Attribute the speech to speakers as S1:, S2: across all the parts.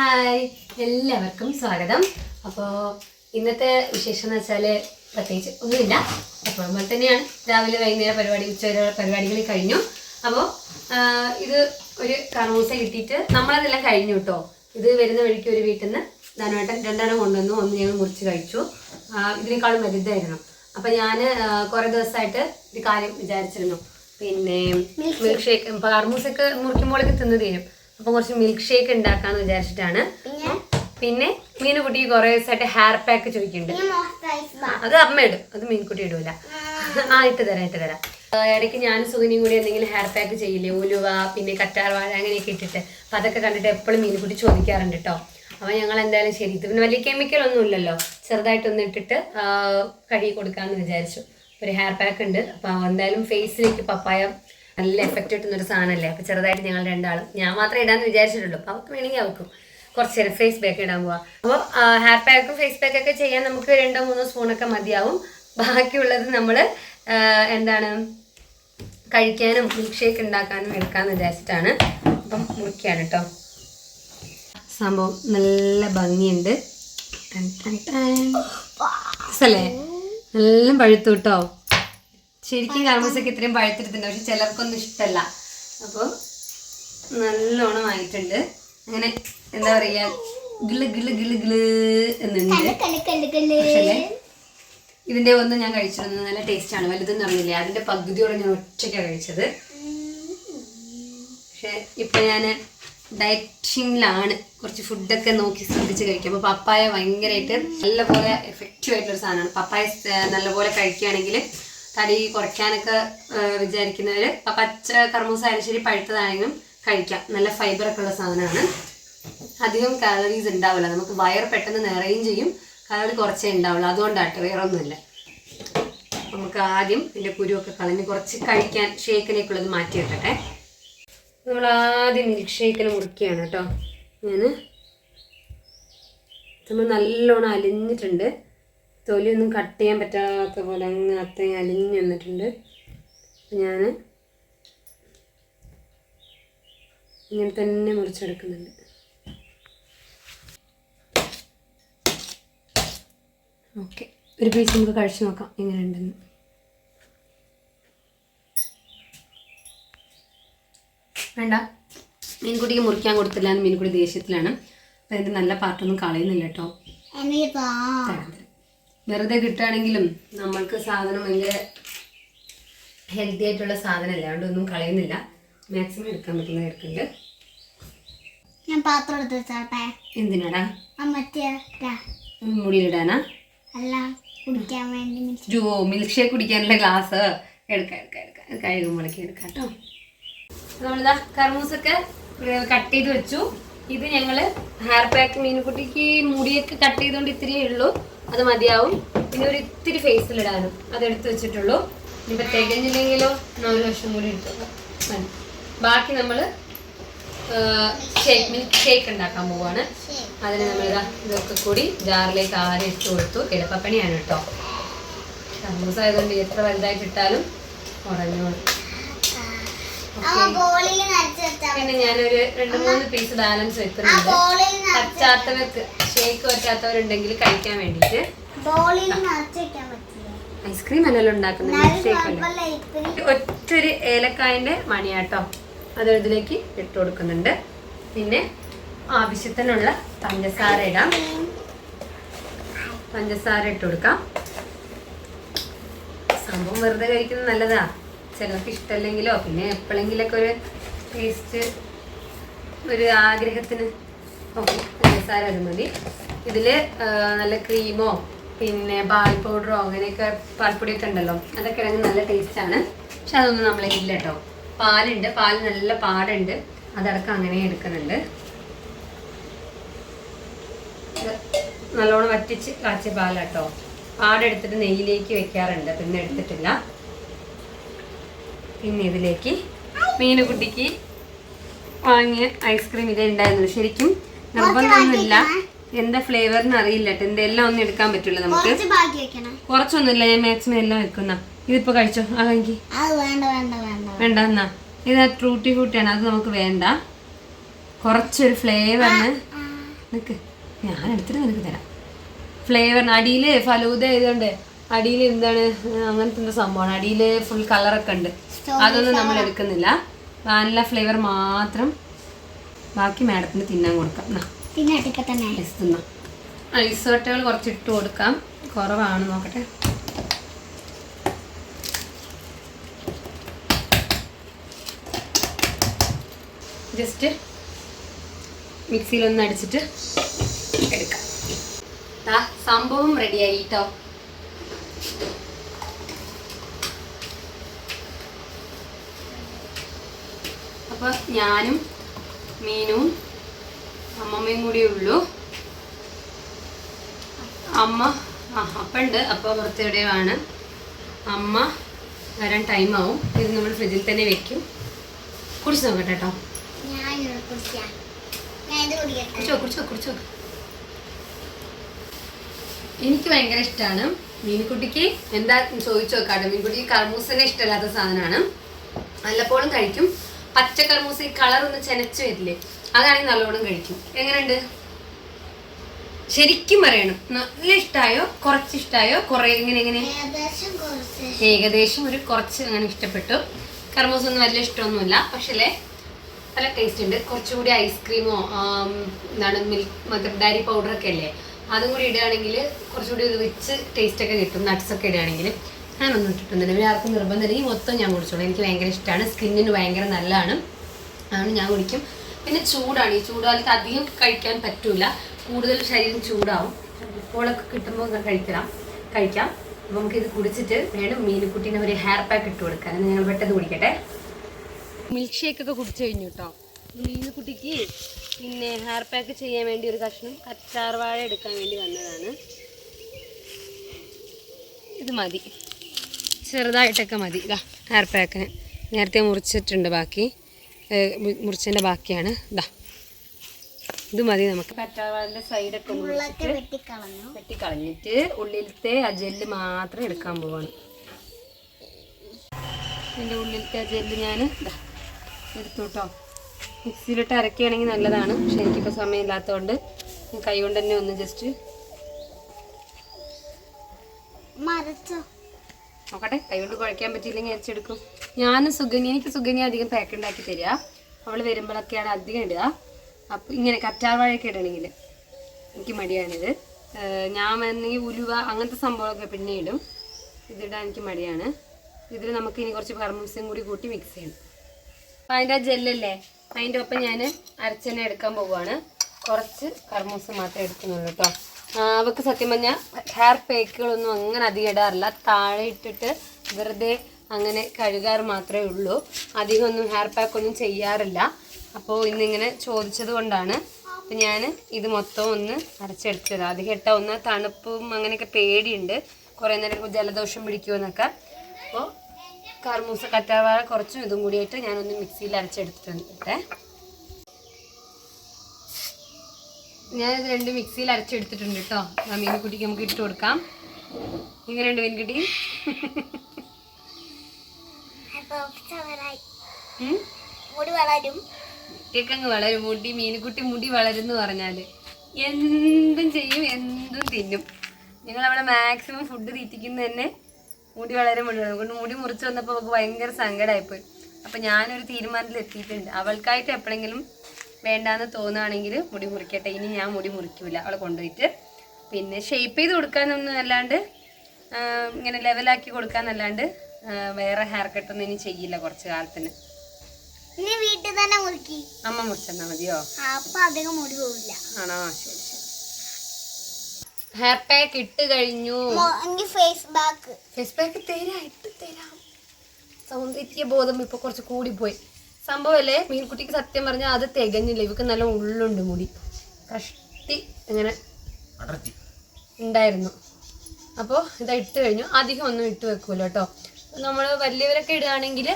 S1: Hi. എല്ലാവർക്കും സ്വാഗതം. അപ്പോൾ ഇന്നത്തെ വിശേഷം എന്ന് വെച്ചാൽ പ്രത്യേകിച്ച് ഒന്നുമില്ല. എപ്പോഴും പോലെ തന്നെയാണ് രാവിലെ വൈകുന്നേരം പരിപാടി ഉച്ചവരെ പരിപാടികൾ കഴിഞ്ഞു. അപ്പോൾ ഇത് ഒരു കറൂസ കിട്ടിയിട്ട് നമ്മളതെല്ലാം കഴിഞ്ഞു കേട്ടോ. ഇത് വരുന്ന വഴിക്ക് ഒരു വീട്ടിൽ നിന്ന് ധനവേട്ടൻ രണ്ടെണ്ണം കൊണ്ടുവന്നു. ഒന്ന് ഞങ്ങൾ മുറിച്ച് കഴിച്ചു. ഇതിനേക്കാളും വലുതായിരുന്നു. അപ്പം ഞാൻ കുറേ ദിവസമായിട്ട് ഒരു കാര്യം വിചാരിച്ചിരുന്നു. പിന്നെ മിൽക്ക് ഷേക്ക് കർമൂസൊക്കെ മുറിക്കുമ്പോഴൊക്കെ തിന്നു തീരും. അപ്പൊ കുറച്ച് മിൽക്ക് ഷേക്ക് ഉണ്ടാക്കാന്ന് വിചാരിച്ചിട്ടാണ്. പിന്നെ? മീനുകുട്ടി കുറെ ദിവസമായിട്ട് ഹെയർ പാക്ക് ചോദിക്കുന്നുണ്ട് അത് അമ്മ ഇടും. അത് മീൻകുട്ടി ഇടൂല. ആ. ഇട്ട് തരാം ഇട്ട് തരാം. ഇടയ്ക്ക് ഞാനും സുഖിനിയും കൂടി എന്തെങ്കിലും ഹെയർ പാക്ക് ചെയ്യില്ലേ? ഉലുവ പിന്നെ കറ്റാർവാഴ അങ്ങനെയൊക്കെ ഇട്ടിട്ട്. അപ്പൊ അതൊക്കെ കണ്ടിട്ട് എപ്പോഴും മീൻകുട്ടി ചോദിക്കാറുണ്ട് കേട്ടോ അപ്പൊ ഞങ്ങൾ എന്തായാലും ശരി. ഇത് പിന്നെ വലിയ കെമിക്കൽ ഒന്നും ഇല്ലല്ലോ. ചെറുതായിട്ടൊന്ന് ഇട്ടിട്ട് കഴുകി കൊടുക്കാന്ന് വിചാരിച്ചു. ഒരു ഹെയർ പാക്ക് ഉണ്ട്. അപ്പൊ എന്തായാലും ഫേസിലേക്ക് പപ്പായ നല്ല എഫക്റ്റ് കിട്ടുന്ന ഒരു സാധനമല്ലേ അപ്പോൾ ചെറുതായിട്ട് ഞങ്ങൾ രണ്ടാളും. ഞാൻ മാത്രമേ ഇടാന്ന് വിചാരിച്ചിട്ടുള്ളൂ. അപ്പം അവർക്ക് വേണമെങ്കിൽ അവൾക്കും കുറച്ച് ഫേസ് പാക്ക് ഇടാൻ പോവാം. അപ്പോൾ ഹെയർ പാക്കും ഫേസ് പാക്കൊക്കെ ചെയ്യാൻ നമുക്ക് രണ്ടോ മൂന്നോ സ്പൂണൊക്കെ മതിയാവും. ബാക്കിയുള്ളത് നമ്മൾ എന്താണ് കഴിക്കാനും മിൽക്ക് ഷേക്ക് ഉണ്ടാക്കാനും എടുക്കാമെന്ന് വിചാരിച്ചിട്ടാണ്. അപ്പം മുറിക്കുകയാണ് കേട്ടോ സംഭവം നല്ല ഭംഗിയുണ്ട്. അല്ലേ നല്ല പഴുത്തു കേട്ടോ ശരിക്കും കർമ്മസൊക്കെ ഇത്രയും പഴുത്തിട്ടുണ്ട്. പക്ഷെ ചിലർക്കൊന്നും ഇഷ്ടമല്ല അപ്പോൾ നല്ലോണം ആയിട്ടുണ്ട് അങ്ങനെ എന്താ പറയാ ഗിൾ ഗിൾ ഗിൾ ഗിൾ എന്നുണ്ട്. ഇതിന്റെ ഒന്ന് ഞാൻ കഴിച്ചിരുന്നത് നല്ല ടേസ്റ്റ് ആണ്. വലുതെന്ന് പറഞ്ഞില്ലേ അതിന്റെ പകുതിയോടെ ഞാൻ ഒറ്റയ്ക്കാണ് കഴിച്ചത്. പക്ഷെ ഇപ്പൊ ഞാൻ ഡയറ്റിങ്ങിലാണ് കുറച്ച് ഫുഡൊക്കെ നോക്കി ശ്രദ്ധിച്ച് കഴിക്കും. അപ്പോൾ പപ്പായ ഭയങ്കരമായിട്ട് നല്ലപോലെ എഫക്റ്റീവ് ആയിട്ടുള്ള ഒരു സാധനമാണ്. പപ്പായ നല്ലപോലെ കഴിക്കുകയാണെങ്കിൽ തടി കുറയ്ക്കാനൊക്കെ വിചാരിക്കുന്നവർ പച്ച കർമ്മൂസായാലും ശരി പഴുത്തതാണെങ്കിലും കഴിക്കാം. നല്ല ഫൈബറൊക്കെ ഉള്ള സാധനമാണ്. അധികം കാലറീസ് ഉണ്ടാവില്ല. നമുക്ക് വയർ പെട്ടെന്ന് നിറയും ചെയ്യും. കാലറി കുറച്ചേ ഉണ്ടാവുള്ളൂ. അതുകൊണ്ടാട്ടെ വേറെ ഒന്നുമില്ല നമുക്ക് ആദ്യം ഇതിന്റെ കുരുവൊക്കെ കളഞ്ഞ് കുറച്ച് കഴിക്കാൻ ഷേക്കിലേക്കുള്ളത് മാറ്റി വെക്കട്ടെ. നമ്മൾ ആദ്യം മിൽക്ക് ഷേക്കിൽ മുറിക്കുകയാണ് കേട്ടോ. ഞാൻ നമ്മൾ നല്ലോണം അലിഞ്ഞിട്ടുണ്ട്. തൊലിയൊന്നും കട്ട് ചെയ്യാൻ പറ്റാത്ത പോലെ അങ്ങ് അത്രയും അലിഞ്ഞ് വന്നിട്ടുണ്ട് ഞാൻ ഇങ്ങനെ തന്നെ മുറിച്ചെടുക്കുന്നുണ്ട്. ഓക്കെ. ഒരു പീസ് നമുക്ക് കഴിച്ചു നോക്കാം. എങ്ങനെയുണ്ടെന്ന്. വേണ്ട. മീൻകുട്ടിക്ക് മുറിക്കാൻ കൊടുത്തില്ല എന്ന് മീൻകുട്ടി ദേഷ്യത്തിലാണ്. അപ്പം അതിന്റെ നല്ല പാർട്ടൊന്നും കളയുന്നില്ല കേട്ടോ. തരാം. വെറുതെ കിട്ടുകയാണെങ്കിലും നമ്മൾക്ക് സാധനം ഭയങ്കര ഹെൽത്തി ആയിട്ടുള്ള സാധനം അതുകൊണ്ട് ഒന്നും കളയുന്നില്ല. മാക്സിമം എടുക്കാൻ പറ്റുന്ന എടുക്കുന്നുണ്ട്
S2: ഞാൻ പാത്രം എടുത്ത് വെച്ചാട്ടെ.
S1: എന്തിനാടാ? മുടിയിടാനാ.
S2: അല്ല കുടിക്കാൻ വേണ്ടി
S1: ജോ മിൽക്ക് ഷേക്ക് കുടിക്കാനുള്ള ഗ്ലാസ് എടുക്കാം എടുക്കാം എടുക്കാം. കഴുകും മുളക്കി എടുക്കാം കേട്ടോ. നമ്മളിതാ കർമൂസൊക്കെ കട്ട് ചെയ്ത് വെച്ചു. ഇത് ഞങ്ങൾ ഹെയർ പാക്ക് മീനുകുട്ടിക്ക് മുടിയൊക്കെ കട്ട് ചെയ്തുകൊണ്ട് ഇത്രയേ ഉള്ളൂ. അത് മതിയാവും. പിന്നെ ഒരു ഇത്തിരി ഫേസിലിടാനും അതെടുത്ത് വെച്ചിട്ടുള്ളൂ. ഇനിയിപ്പോൾ തികഞ്ഞില്ലെങ്കിലോ നാല് വർഷം കൂടി എടുത്തു ബാക്കി നമ്മൾ ഷേക്ക് മിൽക്ക് ഷേക്ക് ഉണ്ടാക്കാൻ പോവാണ്. അതിന് നമ്മൾ ഇതൊക്കെ കൂടി ജാറിലേക്ക് ആദ്യം ഇട്ട് കൊടുത്തു. എളുപ്പപ്പണിയാണ് കേട്ടോ. സമൂസ ആയതുകൊണ്ട് എത്ര വലുതായിട്ട് ഇട്ടാലും കുറഞ്ഞോളും
S2: ആ ബോളിൽ നിറച്ച് വെച്ചാ
S1: പിന്നെ ഞാനൊരു രണ്ട് മൂന്ന് പീസ് ബാലൻസ് വെക്കുന്നുണ്ട്. പറ്റാത്തവർക്ക് ഷേക്ക് പറ്റാത്തവരുണ്ടെങ്കിൽ കഴിക്കാൻ
S2: വേണ്ടിട്ട്
S1: ഐസ്ക്രീം അല്ലല്ലോ ഉണ്ടാക്കുന്നത് ഷേക്ക് അല്ല? ഒറ്റൊരു ഏലക്കായന്റെ മണിയാട്ടോ. അത് ഇതിലേക്ക് ഇട്ട് കൊടുക്കുന്നുണ്ട്. പിന്നെ ആവശ്യത്തിനുള്ള പഞ്ചസാര ഇടാം. പഞ്ചസാര ഇട്ട് കൊടുക്കാം. സംഭവം വെറുതെ കഴിക്കുന്നത് നല്ലതാ. ചിലർക്ക് ഇഷ്ടമല്ലെങ്കിലോ പിന്നെ എപ്പോഴെങ്കിലൊക്കെ ഒരു ടേസ്റ്റ് ഒരു ആഗ്രഹത്തിന് ഓക്കെ പഞ്ചസാര മതി. ഇതിൽ നല്ല ക്രീമോ പിന്നെ പാൽ പൗഡറോ അങ്ങനെയൊക്കെ പാൽപ്പൊടിയൊക്കെ ഉണ്ടല്ലോ അതൊക്കെ ഇടങ്ങി നല്ല ടേസ്റ്റാണ് പക്ഷെ അതൊന്നും നമ്മളെ ഇല്ല കേട്ടോ പാലുണ്ട് പാൽ നല്ല പാടുണ്ട്. അതടക്കം അങ്ങനെ എടുക്കുന്നുണ്ട്. നല്ലോണം വറ്റിച്ച് കാച്ചിയ പാലാട്ടോ പാടെടുത്തിട്ട് നെയ്യിലേക്ക് വെക്കാറുണ്ട് പിന്നെ എടുത്തിട്ടില്ല. പിന്നെ ഇതിലേക്ക് മീനുകുട്ടിക്ക് വാങ്ങിയ ഐസ്ക്രീം ഇതേ ഉണ്ടായിരുന്നു. ശരിക്കും നിർബന്ധമൊന്നുമില്ല. എന്താ ഫ്ലേവറിന് അറിയില്ല കേട്ടോ എന്തെല്ലാം ഒന്നും എടുക്കാൻ പറ്റില്ല നമുക്ക്. കുറച്ചൊന്നുമില്ല ഞാൻ മാക്സിമം എല്ലാം വെക്കുന്ന. ഇതിപ്പോ കഴിച്ചോ? അതെങ്കിൽ
S2: അത് വേണ്ട വേണ്ട വേണ്ട
S1: വേണ്ട. എന്നാ. ഇത് ട്രൂട്ടി ഫ്രൂട്ടിയാണ് അത് നമുക്ക് വേണ്ട. കുറച്ചൊരു ഫ്ലേവറിന് നിക്ക്. ഞാൻ എടുത്തിട്ട് നിനക്ക് തരാം. ഫ്ലേവറിന് അടിയിൽ ഫലൂദ ആയതുകൊണ്ട് അടിയിൽ എന്താണ് അങ്ങനത്തെ എന്തോ സംഭവമാണ്. അടിയിൽ ഫുൾ കളറൊക്കെ ഉണ്ട്. അതൊന്നും നമ്മൾ എടുക്കുന്നില്ല. വാനില ഫ്ലേവർ മാത്രം. ബാക്കി മാഡത്തിന് തിന്നാൻ കൊടുക്കാം.
S2: തന്നെ.
S1: ഐസ് തിന്നാം. ഐസ് കട്ടകൾ കുറച്ച് ഇട്ട് കൊടുക്കാം. കുറവാണ് നോക്കട്ടെ. ജസ്റ്റ് മിക്സിയിൽ ഒന്ന് അടിച്ചിട്ട് എടുക്കാം. സംഭവം റെഡിയായി കേട്ടോ അപ്പൊ ഞാനും മീനും അമ്മമ്മയും കൂടിയേ ഉള്ളൂ. അമ്മ ആ അപ്പുണ്ട്. അപ്പ പുറത്ത് എവിടെയാണ് അമ്മ വരാൻ ടൈം ആവും. ഇത് നമ്മൾ ഫ്രിഡ്ജിൽ തന്നെ വെക്കും. കുടിച്ച് നോക്കട്ടെ കേട്ടോ. കുടിച്ചോ കുടിച്ചോ കുടിച്ചോ എനിക്ക് ഭയങ്കര ഇഷ്ടമാണ് മീൻകുട്ടിക്ക് എന്താ ചോദിച്ചു നോക്കാട്ടെ. മീൻകുട്ടിക്ക് കർമൂസനെ ഇഷ്ടമില്ലാത്ത സാധനമാണ്. വല്ലപ്പോഴും കഴിക്കും. പച്ച കർമൂസ ഈ കളർ ഒന്ന് ചെനച്ച് വരില്ലേ അതാണെങ്കിൽ നല്ലോണം കഴിക്കും. എങ്ങനെയുണ്ട്? ശരിക്കും പറയണം. നല്ല ഇഷ്ടമായോ കുറച്ച് ഇഷ്ടമായോ കുറെ ഇങ്ങനെ എങ്ങനെ?
S2: ഏകദേശം കുറച്ച്.
S1: ഏകദേശം ഒരു കുറച്ച് അങ്ങനെ ഇഷ്ടപ്പെട്ടു. കർമൂസ ഒന്നും വലിയ ഇഷ്ടമൊന്നുമില്ല. പക്ഷേ നല്ല ടേസ്റ്റ് ഉണ്ട്. കുറച്ചുകൂടി ഐസ്ക്രീമോ എന്താണ് മിൽക്ക് മറ്റേ ഡയറി പൗഡറൊക്കെ അല്ലേ? അതും കൂടി ഇടുകയാണെങ്കിൽ കുറച്ചുകൂടി ഒരു റിച്ച് ടേസ്റ്റ് ഒക്കെ കിട്ടും നട്ട്സ് ഒക്കെ ഇടുകയാണെങ്കിൽ. ഞാനൊന്നും ഇട്ടിട്ടുണ്ട് പിന്നെ ആർക്കും നിർബന്ധമില്ല. ഈ മൊത്തം ഞാൻ കുടിച്ചോളൂ. എനിക്ക് ഭയങ്കര ഇഷ്ടമാണ് സ്കിന്നിന് ഭയങ്കര നല്ലതാണ്. അതുകൊണ്ട് ഞാൻ കുടിക്കും. പിന്നെ ചൂടാണ്. ഈ ചൂടുകാലത്ത് അധികം കഴിക്കാൻ പറ്റൂല. കൂടുതൽ ശരീരം ചൂടാവും. ഇപ്പോഴൊക്കെ കിട്ടുമ്പോൾ കഴിക്കാം കഴിക്കാം. അപ്പോൾ നമുക്കിത് കുടിച്ചിട്ട് വേണം മീനുക്കുട്ടീനെ ഒരു ഹെയർ പാക്ക് ഇട്ട് കൊടുക്കാൻ. നിങ്ങൾ പെട്ടെന്ന് കുടിക്കട്ടെ. മിൽക്ക് ഷേക്ക് ഒക്കെ കുടിച്ചു കഴിഞ്ഞു കേട്ടോ മീനുക്കുട്ടിക്ക് പിന്നെ ഹെയർ പാക്ക് ചെയ്യാൻ വേണ്ടി ഒരു കഷ്ണം കച്ചാർവാഴ എടുക്കാൻ വേണ്ടി വന്നതാണ്. ഇത് മതി. ചെറുതായിട്ടൊക്കെ മതി. ഇതാ ഹെയർ പാക്കിന് നേരത്തെ മുറിച്ചിട്ടുണ്ട് ബാക്കി. മുറിച്ചതിന്റെ ബാക്കിയാണ്. ഇതാ. ഇത് മതി നമുക്ക്. കറ്റാർവാഴന്റെ സൈഡൊക്കെ വെട്ടിക്കളഞ്ഞിട്ട് ഉള്ളിലത്തെ ആ ജെല്ല് മാത്രം എടുക്കാൻ പോവാണ്. ഇതിന്റെ ഉള്ളിലത്തെ ആ ജെല്ല് ഞാൻ എടുത്തു കേട്ടോ. മിക്സിയിലിട്ട് അരക്കുകയാണെങ്കിൽ നല്ലതാണ്. പക്ഷെ എനിക്കിപ്പോൾ സമയമില്ലാത്തതുകൊണ്ട് ഞാൻ കൈ കൊണ്ട് തന്നെ ഒന്ന് ജസ്റ്റ് നോക്കട്ടെ കൈ കൊണ്ട് കുഴക്കാൻ പറ്റിയില്ലെങ്കിൽ അരച്ചെടുക്കും. ഞാനും സുഗന്യ എനിക്ക് സുഗന്യ അധികം പാക്ക് ഉണ്ടാക്കി തരിക. അവൾ വരുമ്പോഴൊക്കെയാണ് അധികം ഇടുക. അപ്പോൾ ഇങ്ങനെ കറ്റാർ കറ്റാർവാഴയൊക്കെ ഇടണമെങ്കിൽ എനിക്ക് മടിയാണിത്. ഞാൻ വന്നെങ്കിൽ ഉലുവ അങ്ങനത്തെ സംഭവമൊക്കെ പിന്നെ ഇടും. ഇതിടാൻ എനിക്ക് മടിയാണ്. ഇതിൽ നമുക്ക് ഇനി കുറച്ച് കർമ്മൂസയും കൂടി കൂട്ടി മിക്സ് ചെയ്യണം. അപ്പം അതിന്റെ ആ ജെല്ലല്ലേ അതിന്റെ ഒപ്പം ഞാൻ അരച്ചെണ്ണ എടുക്കാൻ പോവുകയാണ്. കുറച്ച് കർമ്മൂസ മാത്രമേ എടുക്കുന്നുള്ളൂ കേട്ടോ അവൾക്ക് സത്യം പറഞ്ഞാൽ ഹെയർ പേക്കുകളൊന്നും അങ്ങനെ അധികം ഇടാറില്ല. താഴെ ഇട്ടിട്ട് വെറുതെ അങ്ങനെ കഴുകാറ് മാത്രമേ ഉള്ളൂ. അധികം ഒന്നും ഹെയർ പാക്ക് ഒന്നും ചെയ്യാറില്ല. അപ്പോൾ ഇന്നിങ്ങനെ ചോദിച്ചത് കൊണ്ടാണ് അപ്പം ഞാൻ ഇത് മൊത്തം ഒന്ന് അരച്ചെടുത്തത്. അധികം ഇട്ട ഒന്ന് തണുപ്പും അങ്ങനെയൊക്കെ പേടിയുണ്ട്. കുറേ നേരം ജലദോഷം പിടിക്കുമെന്നൊക്കെ അപ്പോൾ കർമൂസ കറ്റാവാഴ കുറച്ചും ഇതും കൂടിയിട്ട് ഞാനൊന്ന് മിക്സിയിൽ അരച്ചെടുത്തിട്ടുണ്ട്. ഞാനിത് രണ്ട് മിക്സിയിൽ അരച്ചെടുത്തിട്ടുണ്ട് കേട്ടോ. ആ മീൻകുട്ടിക്ക് നമുക്ക് ഇട്ട് കൊടുക്കാം. എങ്ങനെയുണ്ട് മീൻകുട്ടി?
S2: മുടി വളരും.
S1: മുടി മീനുകുട്ടി മുടി വളരും എന്ന് പറഞ്ഞാൽ. എന്തും ചെയ്യും എന്തും തിന്നും. ഞങ്ങൾ അവിടെ മാക്സിമം ഫുഡ് തീറ്റിക്കുന്നത് തന്നെ മുടി വളരെ മുടി കൊണ്ട് മുടി മുറിച്ച് വന്നപ്പോൾ അവൾക്ക് ഭയങ്കര സങ്കടമായിപ്പോയി അപ്പം ഞാനൊരു തീരുമാനത്തിൽ എത്തിയിട്ടുണ്ട്. അവൾക്കായിട്ട് എപ്പോഴെങ്കിലും വേണ്ടാന്ന് തോന്നുകയാണെങ്കിൽ മുടി മുറിക്കട്ടെ. ഇനി ഞാൻ മുടി മുറിക്കൂല. അവളെ കൊണ്ടുപോയിട്ട് പിന്നെ ഷേപ്പ് ചെയ്ത് കൊടുക്കാനൊന്നും അല്ലാണ്ട് ഇങ്ങനെ ലെവലാക്കി കൊടുക്കാന്നല്ലാണ്ട് വേറെ ഹെയർ കട്ടൊന്നും ഇനി ചെയ്യില്ല കുറച്ച് കാലത്തിന്.
S2: വീട്ടിൽ തന്നെ മുറുക്കി.
S1: അമ്മ മുറിച്ചെന്നാ മതിയോ?
S2: അപ്പൊ അധികം മുടി പോവില്ല.
S1: ആണോ? ശരി ശരി. ഹെയർ പാക്ക് ഇട്ട് കഴിഞ്ഞു.
S2: എനിക്ക് ഫേസ് പാക്ക്
S1: ഫേസ് പാക്ക് തരാം ഇട്ട് തരാം. സൗന്ദര്യ ബോധം ഇപ്പൊ കുറച്ച് കൂടി പോയി. സംഭവല്ലേ മീൻകുട്ടിക്ക് സത്യം പറഞ്ഞാൽ അത് തികഞ്ഞില്ല. ഇവക്ക് നല്ല ഉള്ളുണ്ട് മുടി. കഷ്ടി അങ്ങനെ ഉണ്ടായിരുന്നു. അപ്പോൾ ഇതാ ഇട്ട് കഴിഞ്ഞു. അധികം ഒന്നും ഇട്ട് വെക്കൂല കേട്ടോ. നമ്മൾ വലിയവരൊക്കെ ഇടുകയാണെങ്കിൽ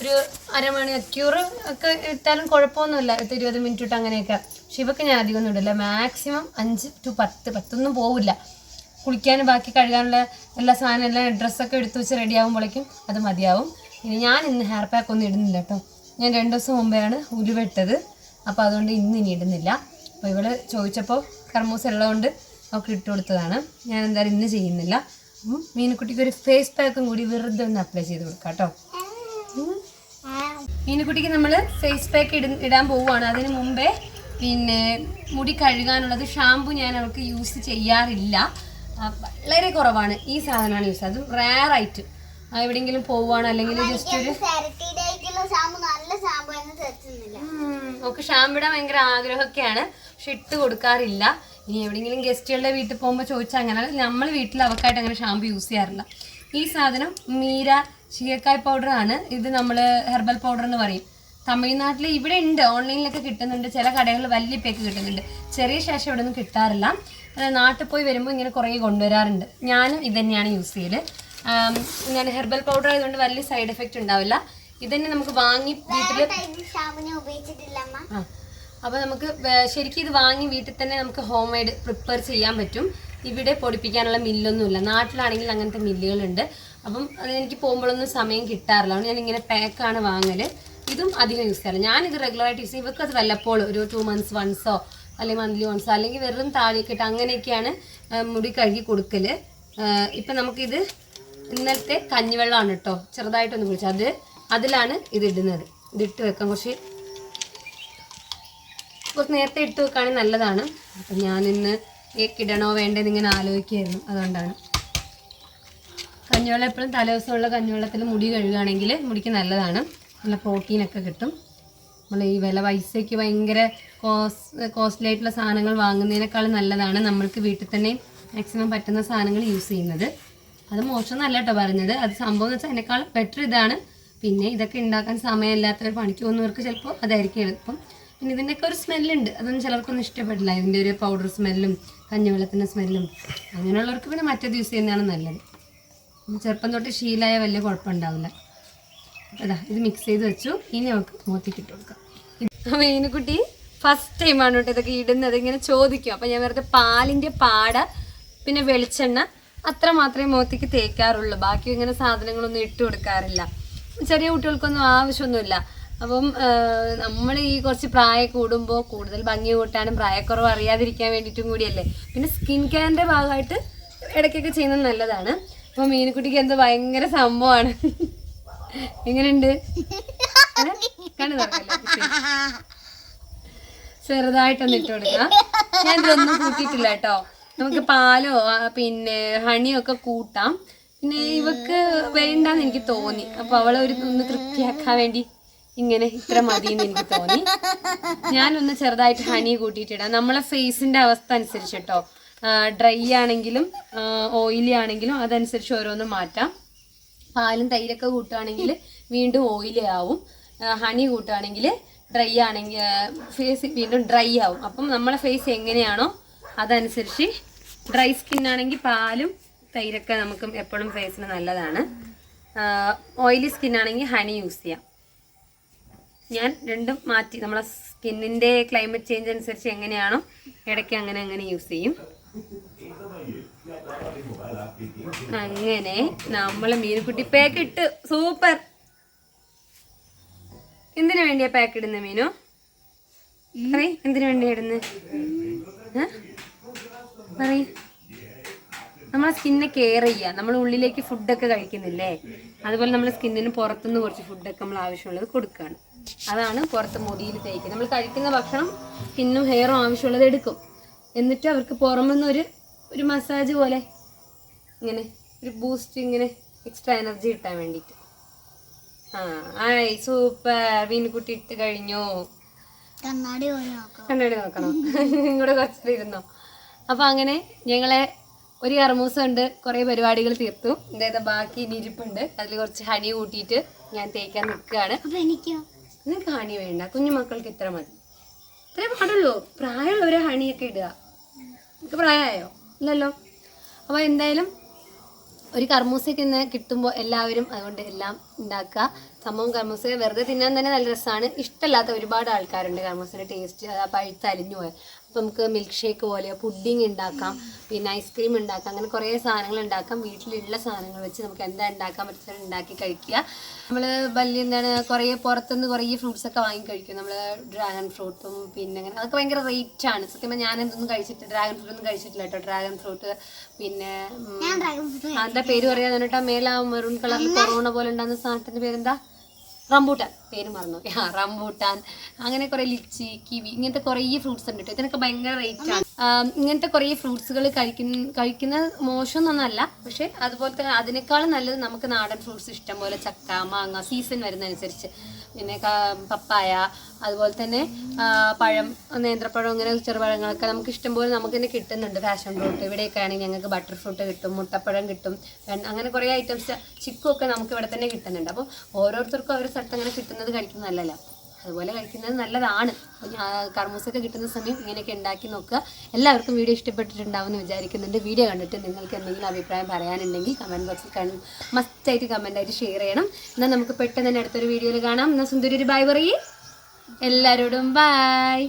S1: ഒരു അരമണിക്കൂർ ഒക്കെ ഇട്ടാലും കുഴപ്പമൊന്നുമില്ല. ഇപ്പം ഇരുപത് മിനിറ്റ് ഇട്ട് അങ്ങനെയൊക്കെ. പക്ഷെ ഇവക്ക് ഞാൻ അധികം ഒന്നും ഇടില്ല മാക്സിമം അഞ്ച് ടു പത്ത് പത്തൊന്നും പോവില്ല. കുളിക്കാനും ബാക്കി കഴുകാനുള്ള എല്ലാ സാധനം എല്ലാം ഡ്രസ്സൊക്കെ എടുത്തു വെച്ച് റെഡി ആകുമ്പോഴേക്കും അത് മതിയാവും. ഇനി ഞാൻ ഇന്ന് ഹെയർ പാക്ക് ഒന്നും ഇടുന്നില്ല കേട്ടോ. ഞാൻ രണ്ട് ദിവസം മുമ്പെയാണ് ഉലുവെട്ടത് അപ്പോൾ അതുകൊണ്ട് ഇന്ന് ഇനി ഇടുന്നില്ല. അപ്പോൾ ഇവൾ ചോദിച്ചപ്പോൾ കർമ്മൂസ് ഉള്ളതുകൊണ്ട് ഒക്കെ ഇട്ട് കൊടുത്തതാണ്. ഞാൻ എന്തായാലും ഇന്ന് ചെയ്യുന്നില്ല. മീനുക്കുട്ടിക്ക് ഒരു ഫേസ് പാക്കും കൂടി വെറുതെ ഒന്ന് അപ്ലൈ ചെയ്ത് കൊടുക്കാം കേട്ടോ. മീനുക്കുട്ടിക്ക് നമ്മൾ ഫേസ് പാക്ക് ഇടാൻ പോവുകയാണ്. അതിന് മുമ്പേ പിന്നെ മുടി കഴുകാനുള്ളത് ഷാമ്പു ഞാൻ അവൾക്ക് യൂസ് ചെയ്യാറില്ല. വളരെ കുറവാണ് ഈ സാധനമാണ് യൂസ് അതും റയർ ആയിട്ട് എവിടെയെങ്കിലും പോവുകയാണ് അല്ലെങ്കിൽ ജസ്റ്റ് ഒരു നമുക്ക് ഷാമ്പിടാൻ ഭയങ്കര ആഗ്രഹമൊക്കെയാണ്. പക്ഷെ ഇട്ട് കൊടുക്കാറില്ല. ഇനി എവിടെയെങ്കിലും ഗസ്റ്റുകളുടെ വീട്ടിൽ പോകുമ്പോൾ ചോദിച്ചാൽ അങ്ങനെ. നമ്മൾ വീട്ടിൽ അവക്കായിട്ട് അങ്ങനെ ഷാമ്പു യൂസ് ചെയ്യാറില്ല. ഈ സാധനം മീര ചീയക്കായ് പൗഡറാണ് ഇത് നമ്മൾ ഹെർബൽ പൗഡർ എന്ന് പറയും. തമിഴ്നാട്ടിൽ ഇവിടെ ഉണ്ട് ഓൺലൈനിലൊക്കെ കിട്ടുന്നുണ്ട്. ചില കടകളിൽ വലിയ പേക്ക് കിട്ടുന്നുണ്ട്. ചെറിയ ശേഷം ഇവിടെ ഒന്നും കിട്ടാറില്ല നാട്ടിൽ പോയി വരുമ്പോൾ ഇങ്ങനെ കുറേ കൊണ്ടുവരാറുണ്ട്. ഞാനും ഇത് തന്നെയാണ് യൂസ് ചെയ്യൽ ഞാൻ ഹെർബൽ പൗഡർ ആയതുകൊണ്ട് വലിയ സൈഡ് എഫക്റ്റ് ഉണ്ടാവില്ല. ഇതന്നെ നമുക്ക് വാങ്ങി വീട്ടിൽ അപ്പോൾ നമുക്ക് ശരിക്കും ഇത് വാങ്ങി വീട്ടിൽ തന്നെ നമുക്ക് ഹോം മെയ്ഡ് പ്രിപ്പയർ ചെയ്യാൻ പറ്റും. ഇവിടെ പൊടിപ്പിക്കാനുള്ള മില്ലൊന്നുമില്ല. നാട്ടിലാണെങ്കിൽ അങ്ങനത്തെ മില്ലുകളുണ്ട്. അപ്പം അത് എനിക്ക് പോകുമ്പോഴൊന്നും സമയം കിട്ടാറില്ല. അതുകൊണ്ട് ഞാൻ ഇങ്ങനെ പാക്കാണ് വാങ്ങൽ. ഇതും അധികം യൂസ് ചെയ്യാറില്ല. ഞാനിത് റെഗുലറായിട്ട് യൂസ് ചെയ്യും. ഇവർക്ക് അത് വല്ലപ്പോഴും ഒരു ടു മന്ത്സ് വൺസോ അല്ലെങ്കിൽ മന്ത്ലി വൺസോ അല്ലെങ്കിൽ വെറും താഴേക്ക് ഇട്ട് അങ്ങനെയൊക്കെയാണ് മുടി കഴുകി കൊടുക്കൽ ഇപ്പം നമുക്കിത് ഇന്നലത്തെ കഞ്ഞിവെള്ളമാണ് കേട്ടോ ചെറുതായിട്ടൊന്ന് കുളിച്ചത് അത് അതിലാണ് ഇത് ഇടുന്നത്. ഇതിട്ട് വെക്കാം. കുറച്ച് കുറച്ച് നേരത്തെ ഇട്ട് വെക്കുകയാണെങ്കിൽ നല്ലതാണ്. അപ്പം ഞാനിന്ന് കേക്ക് ഇടണോ വേണ്ടതെന്ന് ഇങ്ങനെ ആലോചിക്കുകയായിരുന്നു അതുകൊണ്ടാണ്. കഞ്ഞിവെള്ളം എപ്പോഴും തലേദിവസമുള്ള കഞ്ഞിവെള്ളത്തിൽ മുടി കഴുകുകയാണെങ്കിൽ മുടിക്ക് നല്ലതാണ്. നല്ല പ്രോട്ടീനൊക്കെ കിട്ടും. നമ്മൾ ഈ വില പൈസയ്ക്ക് ഭയങ്കര കോസ് കോസ്റ്റ്ലി ആയിട്ടുള്ള സാധനങ്ങൾ വാങ്ങുന്നതിനേക്കാളും നല്ലതാണ് നമ്മൾക്ക് വീട്ടിൽ തന്നെ മാക്സിമം പറ്റുന്ന സാധനങ്ങൾ യൂസ് ചെയ്യുന്നത്. അത് മോശം എന്നല്ല കേട്ടോ പറഞ്ഞത്. അത് സംഭവം എന്ന് വെച്ചാൽ അതിനേക്കാൾ ബെറ്റർ ഇതാണ്. പിന്നെ ഇതൊക്കെ ഉണ്ടാക്കാൻ സമയമില്ലാത്തവർ പണിക്ക് പോകുന്നവർക്ക് ചിലപ്പോൾ അതായിരിക്കും എളുപ്പം. പിന്നെ ഇതിന്റെയൊക്കെ ഒരു സ്മെല്ലുണ്ട് അതൊന്നും ചിലർക്കൊന്നും ഇഷ്ടപ്പെടില്ല. ഇതിന്റെ ഒരു പൗഡർ സ്മെല്ലും കഞ്ഞിവെള്ളത്തിന്റെ സ്മെല്ലും അങ്ങനെയുള്ളവർക്ക് പിന്നെ മറ്റേത് യൂസ് ചെയ്യുന്നതാണ് നല്ലത്. ചെറുപ്പം തൊട്ട് ശീലമായ വലിയ കുഴപ്പമുണ്ടാവില്ല അതാ ഇത് മിക്സ് ചെയ്ത് വെച്ചു. ഇനി നമുക്ക് മൂത്തിക്ക് ഇട്ട് കൊടുക്കാം. മീനുകുട്ടി ഫസ്റ്റ് ടൈമാണ് കേട്ടോ ഇതൊക്കെ ഇടുന്നത്. ഇങ്ങനെ ചോദിക്കും. അപ്പം ഞാൻ വെറുതെ പാലിന്റെ പാട പിന്നെ വെളിച്ചെണ്ണ അത്ര മാത്രമേ മൂത്തിക്ക് തേക്കാറുള്ളൂ. ബാക്കി ഇങ്ങനെ സാധനങ്ങളൊന്നും ഇട്ട് കൊടുക്കാറില്ല. ചെറിയ കുട്ടികൾക്കൊന്നും ആവശ്യമൊന്നുമില്ല. അപ്പം നമ്മൾ ഈ കുറച്ച് പ്രായം കൂടുമ്പോൾ കൂടുതൽ ഭംഗി കൂട്ടാനും പ്രായക്കുറവ് അറിയാതിരിക്കാൻ വേണ്ടിയിട്ടും കൂടിയല്ലേ. പിന്നെ സ്കിൻ കെയറിന്റെ ഭാഗമായിട്ട് ഇടയ്ക്കൊക്കെ ചെയ്യുന്നത് നല്ലതാണ്. അപ്പോൾ മീനുക്കുട്ടിക്ക് എന്തോ ഭയങ്കര സംഭവമാണ്. എങ്ങനെയുണ്ട്? ചെറുതായിട്ടൊന്നും ഇട്ട് കൊടുക്കാം. ഞാൻ ഇതൊന്നും കൂട്ടിയിട്ടില്ല കേട്ടോ. നമുക്ക് പാലോ പിന്നെ ഹണിയോ ഒക്കെ കൂട്ടാം. പിന്നെ ഇവക്ക് വേണ്ടെന്ന് എനിക്ക് തോന്നി. അപ്പൊ അവളെ ഒരു ഒന്ന് തൃപ്തിയാക്കാൻ വേണ്ടി ഇങ്ങനെ ഇത്ര മതി എന്ന് എനിക്ക് തോന്നി. ഞാനൊന്ന് ചെറുതായിട്ട് ഹണി കൂട്ടിയിട്ടിടാം. നമ്മളെ ഫേസിന്റെ അവസ്ഥ അനുസരിച്ച് കേട്ടോ. ഡ്രൈ ആണെങ്കിലും ഓയിലി ആണെങ്കിലും അതനുസരിച്ച് ഓരോന്നും മാറ്റാം. പാലും തൈരൊക്കെ കൂട്ടുകയാണെങ്കിൽ വീണ്ടും ഓയിലി ആവും. ഹണി കൂട്ടുകയാണെങ്കിൽ ഡ്രൈ ആണെങ്കിൽ ഫേസ് വീണ്ടും ഡ്രൈ ആവും. അപ്പം നമ്മളെ ഫേസ് എങ്ങനെയാണോ അതനുസരിച്ച് ഡ്രൈ സ്കിൻ ആണെങ്കിൽ പാലും തൈരൊക്കെ നമുക്ക് എപ്പോഴും ഫേസിന് നല്ലതാണ്. ഓയിലി സ്കിൻ ആണെങ്കിൽ ഹണി യൂസ് ചെയ്യാം. ഞാൻ രണ്ടും മാറ്റി നമ്മളെ സ്കിന്നിന്റെ ക്ലൈമറ്റ് ചേഞ്ച് അനുസരിച്ച് എങ്ങനെയാണോ ഇടയ്ക്ക് അങ്ങനെ അങ്ങനെ യൂസ് ചെയ്യും. അങ്ങനെ നമ്മളെ മീൻകുട്ടി പാക്ക് ഇട്ട്. സൂപ്പർ എന്തിനു വേണ്ടിയാ പാക്ക് ഇടുന്ന മീനു? പറയ എന്തിനു വേണ്ടിയാ ഇടുന്നത് പറയ്. നമ്മളെ സ്കിന്നെ കെയർ ചെയ്യുക നമ്മൾ ഉള്ളിലേക്ക് ഫുഡൊക്കെ കഴിക്കുന്നില്ലേ? അതുപോലെ നമ്മൾ സ്കിന്നിന് പുറത്തുനിന്ന് കുറച്ച് ഫുഡൊക്കെ നമ്മൾ ആവശ്യമുള്ളത് കൊടുക്കുകയാണ് അതാണ് പുറത്ത് മുടിയിൽ തേക്കുക നമ്മൾ കഴിക്കുന്ന ഭക്ഷണം സ്കിന്നും ഹെയറും ആവശ്യമുള്ളത് എടുക്കും. എന്നിട്ട് അവർക്ക് പുറമെന്നൊരു ഒരു മസാജ് പോലെ ഇങ്ങനെ ഒരു ബൂസ്റ്റ് ഇങ്ങനെ എക്സ്ട്രാ എനർജി കിട്ടാൻ വേണ്ടിയിട്ട്. ആ ആയി സൂപ്പർ വീനുകുട്ടി ഇട്ട് കഴിഞ്ഞു.
S2: കണ്ണാടി
S1: കണ്ണാടി നോക്കണോ. ഇങ്ങോട്ട് കുറച്ചേരം ഇരുന്നോ അപ്പൊ അങ്ങനെ ഞങ്ങളെ ഒരു കർമൂസ ഉണ്ട് കുറെ പരിപാടികൾ തീർത്തു. അതായത് ബാക്കി ഇനി ഇരിപ്പുണ്ട്. അതിൽ കുറച്ച് ഹണി കൂട്ടിയിട്ട് ഞാൻ തേക്കാൻ നിൽക്കുകയാണ്. നിങ്ങൾക്ക് ഹണി വേണ്ട. കുഞ്ഞു മക്കൾക്ക് ഇത്ര മതി. ഇത്രേ പാടുള്ളൂ. പ്രായമുള്ളവരെ ഹണിയൊക്കെ ഇടുക. പ്രായമായോ? ഇല്ലല്ലോ. അപ്പോൾ എന്തായാലും ഒരു കർമ്മൂസയ്ക്ക് ഇന്ന് കിട്ടുമ്പോൾ എല്ലാവരും അതുകൊണ്ട് എല്ലാം ഉണ്ടാക്കുക. സംഭവം കർമ്മൂസ വെറുതെ തിന്നാൻ തന്നെ നല്ല രസമാണ്. ഇഷ്ടമല്ലാത്ത ഒരുപാട് ആൾക്കാരുണ്ട് കർമ്മൂസിന്റെ ടേസ്റ്റ് പഴുത്ത് അലിഞ്ഞു പോയത് അപ്പം നമുക്ക് മിൽക്ക് ഷേക്ക് പോലെ പുഡിങ് ഉണ്ടാക്കാം പിന്നെ ഐസ്ക്രീം ഉണ്ടാക്കാം അങ്ങനെ കുറേ സാധനങ്ങൾ ഉണ്ടാക്കാം വീട്ടിലുള്ള സാധനങ്ങൾ വെച്ച് നമുക്ക് എന്താ ഉണ്ടാക്കാൻ പറ്റുന്നത് ഉണ്ടാക്കി കഴിക്കുക. നമ്മൾ വലിയ എന്താണ് കുറേ പുറത്തുനിന്ന് കുറേ ഫ്രൂട്ട്സ് ഒക്കെ വാങ്ങി കഴിക്കും. നമ്മൾ ഡ്രാഗൺ ഫ്രൂട്ടും പിന്നെ അങ്ങനെ അതൊക്കെ ഭയങ്കര റേറ്റ് ആണ്. സത്യം ഞാൻ എന്തൊന്നും കഴിച്ചിട്ട് ഡ്രാഗൺ ഫ്രൂട്ട് ഒന്നും കഴിച്ചിട്ടില്ല കേട്ടോ ഡ്രാഗൺ ഫ്രൂട്ട് പിന്നെ അതിന്റെ എന്താ പേര് പറയാന്ന് പറഞ്ഞിട്ട് മേലാ മെറൂൺ കളറിൽ കൊറോണ പോലെ ഉണ്ടാകുന്ന സാധനത്തിന്റെ പേരെന്താ? റംബൂട്ടാൻ. പേര് മറന്നു. ആ റംബൂട്ടാൻ അങ്ങനെ കുറെ ലിച്ചി കിവി ഇങ്ങനത്തെ കുറേ ഫ്രൂട്ട്സ് ഉണ്ട് കേട്ടോ ഇതിനൊക്കെ ഭയങ്കര റേറ്റ് ആണ്. ഇങ്ങനത്തെ കുറേ ഫ്രൂട്ട്സുകൾ കഴിക്കുന്ന കഴിക്കുന്ന മോശമൊന്നല്ല പക്ഷെ അതുപോലെ തന്നെ അതിനേക്കാളും നല്ലത് നമുക്ക് നാടൻ ഫ്രൂട്ട്സ് ഇഷ്ടം പോലെ ചക്ക മാങ്ങ സീസൺ വരുന്നതനുസരിച്ച്. പിന്നെ പപ്പായ അതുപോലെ തന്നെ പഴം നേന്ത്രപ്പഴം അങ്ങനെ ചെറുപഴങ്ങളൊക്കെ നമുക്ക് ഇഷ്ടം പോലെ നമുക്ക് തന്നെ കിട്ടുന്നുണ്ട്. ഫാഷൻ ഫ്രൂട്ട് ഇവിടെയൊക്കെ ആണെങ്കിൽ ഞങ്ങൾക്ക് ബട്ടർ ഫ്രൂട്ട് കിട്ടും മുട്ടപ്പഴം കിട്ടും. അങ്ങനെ കുറേ ഐറ്റംസ് ചിക്കുമൊക്കെ നമുക്ക് ഇവിടെ തന്നെ കിട്ടുന്നുണ്ട്. അപ്പോൾ ഓരോരുത്തർക്കും ഓരോ സ്ഥലത്ത് അങ്ങനെ കിട്ടുന്നത് കഴിക്കുന്നത് നല്ലതല്ല. അതുപോലെ കഴിക്കുന്നത് നല്ലതാണ്. കർമ്മൂസൊക്കെ കിട്ടുന്ന സമയം ഇങ്ങനെയൊക്കെ ഉണ്ടാക്കി നോക്കുക. എല്ലാവർക്കും വീഡിയോ ഇഷ്ടപ്പെട്ടിട്ടുണ്ടാവുമെന്ന് വിചാരിക്കുന്നുണ്ട്. വീഡിയോ കണ്ടിട്ട് നിങ്ങൾക്ക് എന്തെങ്കിലും അഭിപ്രായം പറയാനുണ്ടെങ്കിൽ കമന്റ് ബോക്സിൽ മസ്റ്റായിട്ട് കമന്റായിട്ട് ഷെയർ ചെയ്യണം. എന്നാൽ നമുക്ക് പെട്ടെന്ന് തന്നെ അടുത്തൊരു വീഡിയോയിൽ കാണാം. എന്നാൽ സുന്ദരി ഒരു ബൈ പറയേ. എല്ലാവരോടും ബൈ